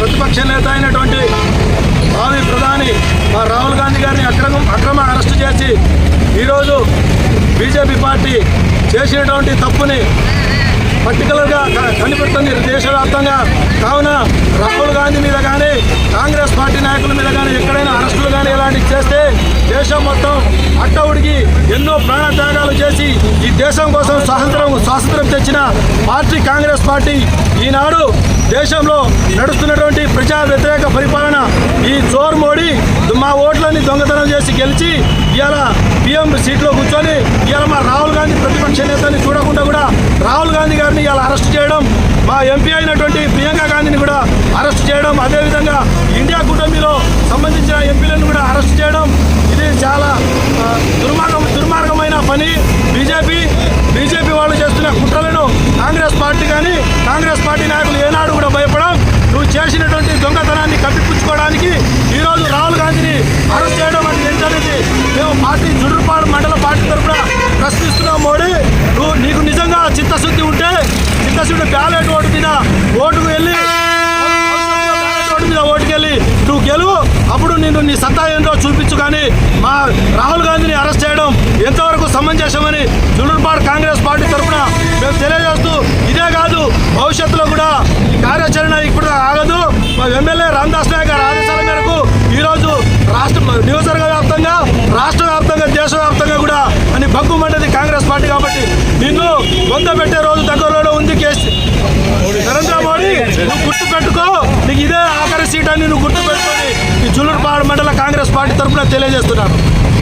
ప్రతిపక్ష నేత అయినటువంటి భావి ప్రధాని మా రాహుల్ గాంధీ గారిని అక్రమ అక్రమ అరెస్టు చేసి ఈరోజు బీజేపీ పార్టీ చేసినటువంటి తప్పుని పర్టికులర్గా కనిపెడుతుంది దేశవ్యాప్తంగా. కావున రాహుల్ గాంధీ మీద కానీ కాంగ్రెస్ పార్టీ నాయకుల మీద కానీ ఎక్కడైనా అరెస్టులు కానీ ఇలాంటివి చేస్తే దేశం మొత్తం అట్టవుడికి ఎన్నో ప్రాణత్యాగాలు చేసి ఈ దేశం కోసం స్వాతంత్రం స్వాతంత్రం తెచ్చిన పార్టీ కాంగ్రెస్ పార్టీ ఈనాడు దేశంలో నడుస్తున్నటువంటి ప్రజా వ్యతిరేక పరిపాలన ఈ చోర్ మోడీ మా ఓట్లని దొంగతనం చేసి గెలిచి ఇవాళ పిఎం సీట్లో కూర్చొని ఇవాళ మా రాహుల్ గాంధీ ప్రతిపక్ష నేతని చూడకుండా కూడా రాహుల్ గాంధీ గారిని ఇవాళ అరెస్ట్ చేయడం మా ఎంపీ అయినటువంటి ప్రియాంక గాంధీని కూడా అరెస్ట్ చేయడం అదేవిధంగా ఇండియా కూటమిలో సంబంధించిన ఎంపీలను కూడా అరెస్ట్ చేయడం ఇది చాలా ఆ, దుర్మార్గం దుర్మార్గమైన పని బీజేపీ బీజేపీ వాళ్ళు చేస్తున్న కుట్రలను కాంగ్రెస్ పార్టీ కానీ కాంగ్రెస్ పార్టీ నాయకులు ఏనాడు కూడా భయపడం నువ్వు చేసినటువంటి దొంగతనాన్ని కప్పిపుచ్చుకోవడానికి ఈరోజు రాహుల్ గాంధీని అరెస్ట్ చేయడం అది ఏంటనేది మేము పార్టీ జుడుపాడు మండల పార్టీ తరఫున ప్రశ్నిస్తున్నాం మోడీ. నువ్వు నీకు నిజంగా చిత్తశుద్ధి ఉంటే చిత్తశుద్ధి బ్యాలెట్ ఓటు మీద ఓటుకు వెళ్ళి ఓటు మీద ఓటుకెళ్ళి నువ్వు గెలువు అప్పుడు నేను నీ సత్తా ఏంటో చూపించు కానీ మా రాహుల్ గాంధీని అరెస్ట్ చేయడం ఎంతవరకు సమంజసమని జులుర్పాడు కాంగ్రెస్ పార్టీ తరఫున మేము తెలియజేస్తాం భవిష్యత్తులో కూడా కార్యాచరణ ఇప్పుడు ఆగదు. మా ఎమ్మెల్యే రామదాస్ నాయక్ గారి ఆదేశాల మేరకు ఈరోజు రాష్ట్ర నియోజకవర్గ వ్యాప్తంగా రాష్ట్ర వ్యాప్తంగా దేశవ్యాప్తంగా కూడా అని భగ్గుమంటది కాంగ్రెస్ పార్టీ కాబట్టి నిన్ను వంద పెట్టే రోజు దగ్గరలో ఉంది కేసు. నరేంద్ర మోడీ నువ్వు గుర్తు పెట్టుకో. నీకు ఇదే ఆఖరి సీట్ అని నువ్వు గుర్తు పెట్టుకొని ఈ జులుర్పాడు మండల కాంగ్రెస్ పార్టీ తరఫున తెలియజేస్తున్నాను